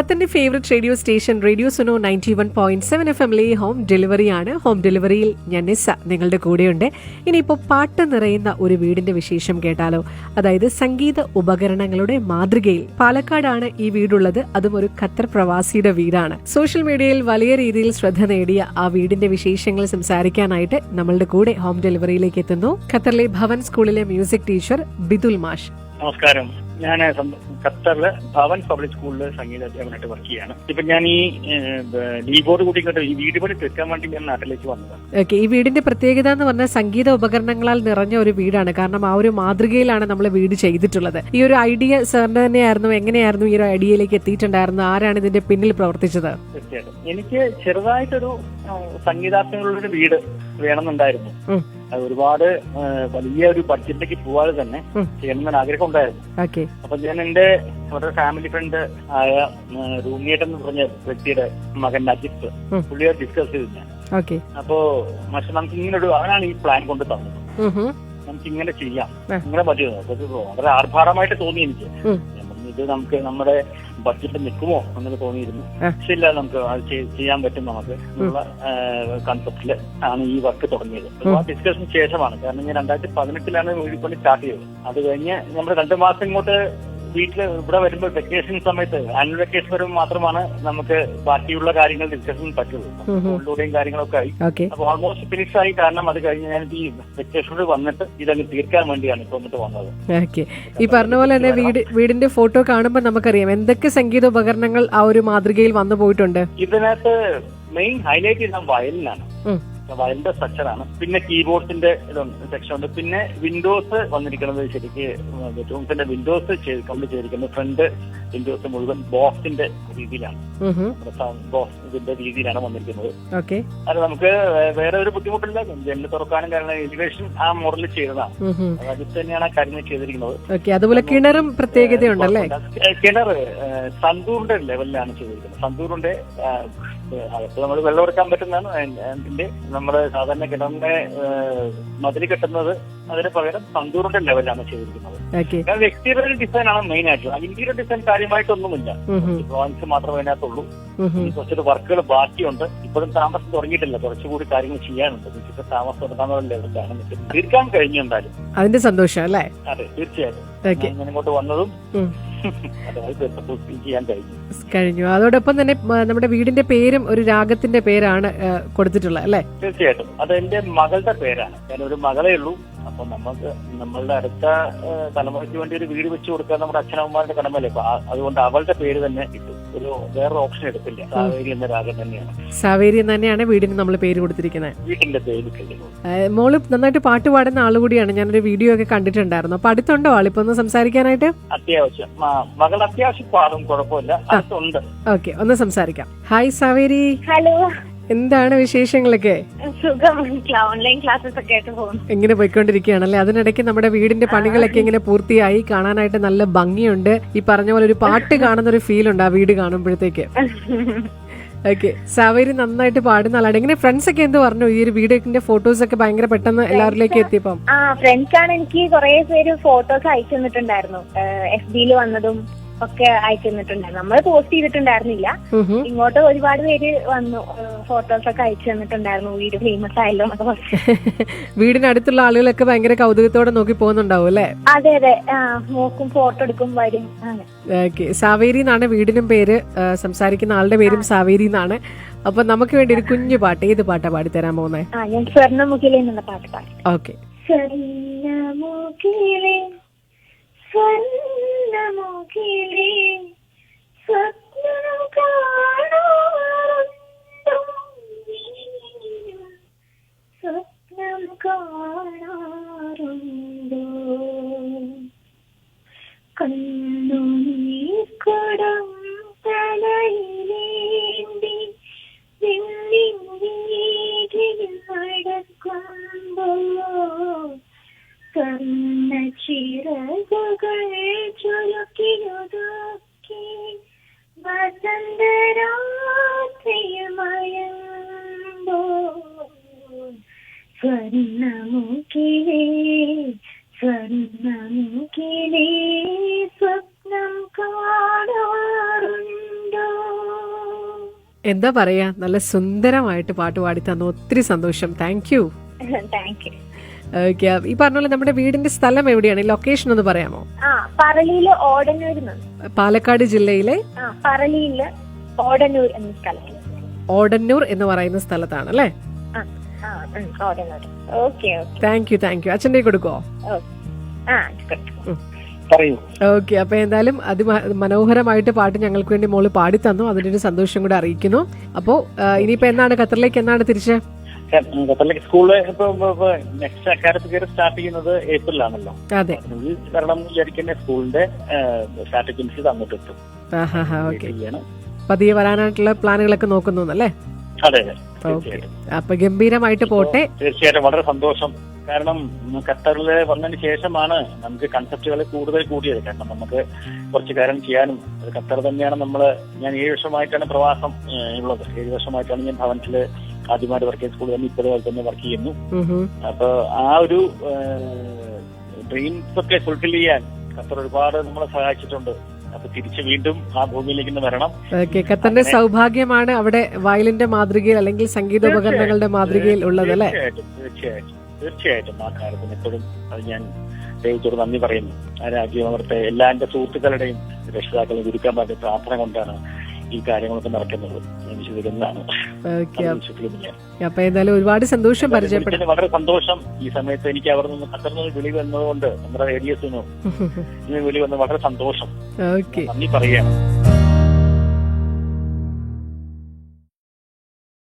ഖത്തറിന്റെ favourite radio station radio Suno ninety one point seven F എമ്മിലെ home ഡെലിവറിയാണ് home ഡെലിവറിയിൽ ഞാൻ നിസ്സ നിങ്ങളുടെ കൂടെയുണ്ട്. ഇനിയിപ്പോൾ പാട്ട് നിറയുന്ന ഒരു വീടിന്റെ വിശേഷം കേട്ടാലോ. അതായത് സംഗീത ഉപകരണങ്ങളുടെ മാതൃകയിൽ പാലക്കാടാണ് ഈ വീടുള്ളത്. അതും ഒരു ഖത്തർ പ്രവാസിയുടെ വീടാണ്. സോഷ്യൽ മീഡിയയിൽ വലിയ രീതിയിൽ ശ്രദ്ധ നേടിയ ആ വീടിന്റെ വിശേഷങ്ങൾ സംസാരിക്കാനായിട്ട് നമ്മളുടെ കൂടെ ഹോം ഡെലിവറിയിലേക്ക് എത്തുന്നു. ഖത്തറിലെ ഭവൻ സ്കൂളിലെ മ്യൂസിക് ടീച്ചർ ബിദുൽ മാഷ്. നമസ്കാരം. ഞാൻ ഖത്തറിൽ ഭവൻ പബ്ലിക് സ്കൂളിൽ സംഗീത അധ്യാപകനായിട്ട് വർക്ക് ചെയ്യാണ്. ഇപ്പൊ ഞാൻ ഈ ലീവോട് കൂടി ഇങ്ങോട്ട് ഈ വീട് പണി തീർക്കാൻ വേണ്ടി ഞാൻ നാട്ടിലേക്ക് വന്നതാണ്. ഓക്കെ ഈ വീടിന്റെ പ്രത്യേകത എന്ന് പറഞ്ഞാൽ സംഗീത ഉപകരണങ്ങളാൽ നിറഞ്ഞ ഒരു വീടാണ്. കാരണം ആ ഒരു മാതൃകയിലാണ് നമ്മൾ വീട് ചെയ്തിട്ടുള്ളത്. ഈ ഒരു ഐഡിയ സാറിന്റെ തന്നെയായിരുന്നു എങ്ങനെയായിരുന്നു ഈ ഒരു ഐഡിയയിലേക്ക് എത്തിയിട്ടുണ്ടായിരുന്നു ആരാണ് ഇതിന്റെ പിന്നിൽ പ്രവർത്തിച്ചത്? തീർച്ചയായിട്ടും. എനിക്ക് ചെറുതായിട്ടൊരു സംഗീതാർത്ഥങ്ങളുള്ളൊരു വീട് വേണമെന്നുണ്ടായിരുന്നു. ഒരുപാട് വലിയ ഒരു ബഡ്ജറ്റിലേക്ക് പോവാതെ തന്നെ. ചെയ്യണമെന്ന് ആഗ്രഹം ഉണ്ടായിരുന്നു അപ്പൊ ഞാൻ എന്റെ അവരുടെ ഫാമിലി ഫ്രണ്ട് ആയ റൂമിയേട്ടൻ എന്ന് പറഞ്ഞ വ്യക്തിയുടെ മകൻ അജിത്ത്. പുള്ളിയെ ഡിസ്കസ് ചെയ്തു ഞാൻ. അപ്പോ പക്ഷെ നമുക്ക് ഇങ്ങനെ ഒരു അവനാണ് ഈ പ്ലാൻ കൊണ്ട് തന്നത്. നമുക്ക് ഇങ്ങനെ ചെയ്യാം. ഇങ്ങനെ പറ്റിയത് വളരെ ആർഭാടമായിട്ട് തോന്നി എനിക്ക്. ഇത് നമുക്ക് നമ്മുടെ ബഡ്ജറ്റ് നിൽക്കുമോ എന്നൊക്കെ തോന്നിയിരുന്നു. പക്ഷേ ഇല്ല നമുക്ക് അത് ചെയ്യാൻ പറ്റും നമുക്ക്. എന്നുള്ള കൺസെപ്റ്റിൽ ആണ് ഈ വർക്ക് തുടങ്ങിയത്. ആ ഡിസ്കഷന് ശേഷമാണ്. കാരണം ഞാൻ രണ്ടായിരത്തി പതിനെട്ടിലാണ് വീടിപ്പണി സ്റ്റാർട്ട് ചെയ്തത്. അത് കഴിഞ്ഞ് നമ്മൾ രണ്ടു മാസം ഇങ്ങോട്ട് വീട്ടിൽ ഇവിടെ വരുമ്പോൾ വെക്കേഷൻ സമയത്ത് ആനുവൽ വെക്കേഷൻ വരുമ്പോൾ മാത്രമാണ് നമുക്ക് ബാക്കിയുള്ള കാര്യങ്ങൾ ഡിസ്കഷൻ പറ്റുള്ളൂ. സ്കൂളിലൂടെയും കാര്യങ്ങളൊക്കെ ആയി. അപ്പൊ ഓൾമോസ്റ്റ് ഫിനിഷ് ആയി കാരണം അത് കഴിഞ്ഞ് ഞാൻ ഈ വെക്കേഷനോട് വന്നിട്ട് ഇതങ്ങ് തീർക്കാൻ വേണ്ടിയാണ് ഇപ്പൊ വന്നിട്ട് വന്നത്. ഓക്കെ ഈ പറഞ്ഞ പോലെ തന്നെ വീട് വീടിന്റെ ഫോട്ടോ കാണുമ്പോൾ നമുക്കറിയാം എന്തൊക്കെ സംഗീത ഉപകരണങ്ങൾ ആ ഒരു മാതൃകയിൽ വന്നു പോയിട്ടുണ്ട്. ഇതിനകത്ത് മെയിൻ ഹൈലൈറ്റ് ചെയ്യുന്ന വയലിനാണ്. വയലിന്റെ സ്ട്രക്ചറാണ് പിന്നെ കീബോർഡിന്റെ സെക്ഷൻ ഉണ്ട്. പിന്നെ വിൻഡോസ് വന്നിരിക്കുന്നത് ശരിക്ക് ടൂംസിന്റെ വിൻഡോസ് കംപ്ലീറ്റ് ചെയ്തിരിക്കുന്നത് ഫ്രണ്ട് വിൻഡോസ് മുഴുവൻ ബോക്സിന്റെ രീതിയിലാണ്. ഇതിന്റെ രീതിയിലാണ് വന്നിരിക്കുന്നത്. ഓക്കെ. അത് നമുക്ക് വേറെ ഒരു ബുദ്ധിമുട്ടില്ല. ജനൽ തുറക്കാനും കാരണം എലിവേഷൻ ആ മോഡലിൽ ചെയ്തതാണ് അത് അതിൽ തന്നെയാണ് ആ കാര്യങ്ങൾ ചെയ്തിരിക്കുന്നത്. അതുപോലെ കിണറും പ്രത്യേകതയുണ്ടല്ലേ? കിണറ് കിണർ സന്തൂറിന്റെ ലെവലിലാണ് ചെയ്തിരിക്കുന്നത്. സന്തൂറിന്റെ അകത്ത് നമ്മൾ വെള്ളം എടുക്കാൻ പറ്റുന്നതാണ്. അതിന്റെ- നമ്മുടെ സാധാരണ കിണറിന്റെ മതിൽ കെട്ടുന്നത് അതിന് പകരം സന്തൂറിന്റെ ലെവലാണ് ചെയ്തിരിക്കുന്നത്. കാരണം എക്സ്റ്റീരിയർ ഡിസൈൻ ആണ് മെയിൻ ആയിട്ട്. ഇന്റീരിയർ ഡിസൈൻ കാര്യമായിട്ടൊന്നുമില്ല. ഡ്രോയിങ്സ് മാത്രമേ അതിനകത്തുള്ളൂ കുറച്ചൊരു വർക്കുകൾ ബാക്കിയുണ്ട്. ഇപ്പോഴും താമസം തുടങ്ങിയിട്ടില്ല. കുറച്ചുകൂടി കാര്യങ്ങൾ ചെയ്യാനുണ്ട്. ഇപ്പൊ താമസം തുടങ്ങാന്നുള്ള. തീർക്കാൻ കഴിഞ്ഞു എന്തായാലും. അതിന്റെ സന്തോഷം അല്ലേ? അതെ തീർച്ചയായിട്ടും. ഞാൻ ഇങ്ങോട്ട് വന്നതും കഴിഞ്ഞു. അതോടൊപ്പം തന്നെ നമ്മുടെ വീടിന്റെ പേരും ഒരു രാഗത്തിന്റെ പേരാണ് കൊടുത്തിട്ടുള്ളത് അല്ലേ? തീർച്ചയായിട്ടും. അത് എന്റെ മകളുടെ പേരാണ്. ഞാൻ ഒരു മകളേ ഉള്ളൂ. അപ്പൊ നമുക്ക് നമ്മളുടെ അടുത്ത തലമുറയ്ക്ക് വേണ്ടി ഒരു വീട് വെച്ചു കൊടുക്കാൻ നമ്മുടെ അച്ഛനമ്മമാരുടെ കടമല്ലേ അപ്പൊ അതുകൊണ്ട് അവളുടെ പേര് തന്നെ കിട്ടും ഒരു വേറെ ഓപ്ഷൻ എടുത്തില്ല. സാവേരി എന്ന രാഗം തന്നെയാണ്. സാവേരി തന്നെയാണ് വീടിന് നമ്മൾ പേര് കൊടുത്തിരിക്കുന്നത്. വീട്ടിന്റെ പേര് മോൾ നന്നായിട്ട് പാട്ട് പാടുന്ന ആളുകൂടിയാണ് ഞാനൊരു വീഡിയോ ഒക്കെ കണ്ടിട്ടുണ്ടായിരുന്നു. അപ്പൊ അടുത്തുണ്ടോ ആളിപ്പോ ഒന്ന് സംസാരിക്കാനായിട്ട്? അത്യാവശ്യം. മകൾ അത്യാവശ്യം പാടും കുഴപ്പമില്ല. അടുത്തുണ്ട്. ഓക്കെ ഒന്ന് സംസാരിക്കാം. ഹായ് സാവേരി. ഹലോ. എന്താണ് വിശേഷങ്ങളൊക്കെ? സുഖം ഓൺലൈൻ ക്ലാസ്സസ് ഒക്കെ ആയിട്ട് പോകുന്നു. ഇങ്ങനെ പോയിക്കൊണ്ടിരിക്കുകയാണല്ലേ? അതിനിടയ്ക്ക് നമ്മുടെ വീടിന്റെ പണികളൊക്കെ ഇങ്ങനെ പൂർത്തിയായി. കാണാനായിട്ട് നല്ല ഭംഗിയുണ്ട്. ഈ പറഞ്ഞ പോലെ ഒരു പാട്ട് കാണുന്ന ഒരു ഫീൽ ഉണ്ട് ആ വീട് കാണുമ്പോഴത്തേക്ക്. ഓക്കെ സാവേരി നന്നായിട്ട് പാടുന്ന ആളാണ്. ഇങ്ങനെ ഫ്രണ്ട്സ് ഒക്കെ എന്ത് പറഞ്ഞു? ഈ ഒരു വീടിന്റെ ഫോട്ടോസ് ഒക്കെ ഭയങ്കര പെട്ടെന്ന് എല്ലാവരിലേക്ക് എത്തിയപ്പം. ആ ഫ്രണ്ട്സ് ആണ് എനിക്ക് കുറെ പേര് ഫോട്ടോസ് അയച്ചു തന്നിട്ടുണ്ടായിരുന്നു. എഫ് ബിയിൽ വന്നതും ഒക്കെ അയച്ചിട്ടുണ്ട് നമ്മൾ പോസ്റ്റ് ചെയ്തിട്ടുണ്ടായിരുന്നില്ല. ഇങ്ങോട്ട് ഒരുപാട് പേര് വന്നു ഫോട്ടോസ് ഒക്കെ അയച്ചു തന്നിട്ടുണ്ടായിരുന്നു. വീട് ഫേമസ് ആയല്ലോ എന്നൊക്കെ പറഞ്ഞു. വീടിനടുത്തുള്ള ആളുകളൊക്കെ ഭയങ്കര കൗതുകത്തോടെ നോക്കി പോകുന്നുണ്ടാവും അല്ലേ? അതെ അതെ. നോക്കും ഫോട്ടോ എടുക്കും വരും. സാവേരി എന്നാണ് വീടിനും പേര് സംസാരിക്കുന്ന ആളുടെ പേരും സാവേരി എന്നാണ്. അപ്പൊ നമുക്ക് വേണ്ടി ഒരു കുഞ്ഞു പാട്ട് ഏത് പാട്ടാ പാടിത്തരാൻ പോകുന്നത്? ഞാൻ സ്വർണമുഖിലെ എന്നുള്ള പാട്ട് പാടി. ഓക്കെ. സ്വർണമുഖിലെ സ്വർണമുഖിലെ സ്വപ്നം സ്വപ്നം കാണാറുണ്ടോ? എന്താ പറയാ? നല്ല സുന്ദരമായിട്ട് പാട്ട് പാടി തന്നു. ഒത്തിരി സന്തോഷം. Thank you thank you okay ഈ പറഞ്ഞ പോലെ നമ്മുടെ വീടിന്റെ സ്ഥലം എവിടെയാണ്? ലൊക്കേഷൻ ഒന്ന് പറയാമോ? പറളിയിൽ പാലക്കാട് ജില്ലയിലെ? പറളിയിൽ എന്ന സ്ഥലം. ഓടന്നൂർ എന്ന് പറയുന്ന സ്ഥലത്താണ് അല്ലേ ആ ആ ഉം, Odannur. Okay okay. Thank you thank you അച്ഛന്റെ കൊടുക്കോ ഓക്കെ. ആ good. പറയൂ. ഓക്കെ അപ്പൊ എന്തായാലും അത് മനോഹരമായിട്ട് പാട്ട് ഞങ്ങൾക്ക് വേണ്ടി മോൾ പാടി തന്നു അതിന്റെ ഒരു സന്തോഷം കൂടെ അറിയിക്കുന്നു. അപ്പോ ഇനിയിപ്പോ എന്നാണ് ഖത്തറിലേക്ക് എന്നാണ് തിരിച്ച്? ഖത്തറിലേക്ക് സ്കൂൾ ഇപ്പൊ നെക്സ്റ്റ് അക്കാഡമിക് ഇയർ സ്റ്റാർട്ട് ചെയ്യുന്നത് ഏപ്രിലാണല്ലോ എന്ന് വിചാരിക്കുന്ന സ്കൂളിന്റെ സ്റ്റാറ്റിക്കൻസ് തന്നിട്ട് എത്തും. പതിയെ വരാനായിട്ടുള്ള പ്ലാനുകളൊക്കെ നോക്കുന്നു അല്ലേ അതെ അതെ. അപ്പൊ ഗംഭീരമായിട്ട് പോട്ടെ. തീർച്ചയായിട്ടും വളരെ സന്തോഷം. കാരണം ഖത്തറിൽ വന്നതിന് ശേഷമാണ് നമുക്ക് കൺസെപ്റ്റുകൾ കൂടുതൽ കൂടിയത്. കാരണം നമുക്ക് കുറച്ച് കാര്യം ചെയ്യാനും ഖത്തർ തന്നെയാണ് നമ്മൾ ഞാൻ ഏഴ് വർഷമായിട്ടാണ് പ്രവാസം ഉള്ളത്. ഏഴ് വർഷമായിട്ടാണ് ഞാൻ ഭവനത്തിൽ ആദ്യമായിട്ട് വർക്ക് ചെയ്ത സ്കൂളിൽ തന്നെ ഇപ്പോഴും തന്നെ വർക്ക് ചെയ്യുന്നു. അപ്പൊ ആ ഒരു ഡ്രീംസ് ഒക്കെ ഫുൾഫിൽ ചെയ്യാൻ ഖത്തർ ഒരുപാട് നമ്മളെ സഹായിച്ചിട്ടുണ്ട്. അപ്പൊ തിരിച്ച് വീണ്ടും ആ ഭൂമിയിലേക്ക് വരണം. ഓക്കെ ഖത്തറിന്റെ സൗഭാഗ്യമാണ് അവിടെ വയലിന്റെ മാതൃകയിൽ അല്ലെങ്കിൽ സംഗീത ഉപകരണങ്ങളുടെ മാതൃകയിൽ ഉള്ളത് അല്ലേ? തീർച്ചയായിട്ടും തീർച്ചയായിട്ടും ആ കാര്യത്തിന് എപ്പോഴും അത് ഞാൻ ദൈവത്തോട് നന്ദി പറയുന്നു. ആ രാജ്യം അവിടുത്തെ എല്ലാ എന്റെ സുഹൃത്തുക്കളുടെയും രക്ഷിതാക്കളെ വേണ്ടി പ്രാർത്ഥന കൊണ്ടാണ് ഈ കാര്യങ്ങളൊക്കെ നടക്കുന്നത്. വിശ്വസിക്കുന്നതാണ്. അപ്പൊ എന്തായാലും ഒരുപാട് സന്തോഷം പരിചയപ്പെടുന്നു വളരെ സന്തോഷം ഈ സമയത്ത് എനിക്ക് അവിടെ നിന്ന് ഖത്തറിൽ നിന്ന് വിളി വന്നതുകൊണ്ട് നമ്മുടെ റേഡിയസിനും വിളി വന്ന് വളരെ സന്തോഷം. നന്ദി പറയുകയാണ്.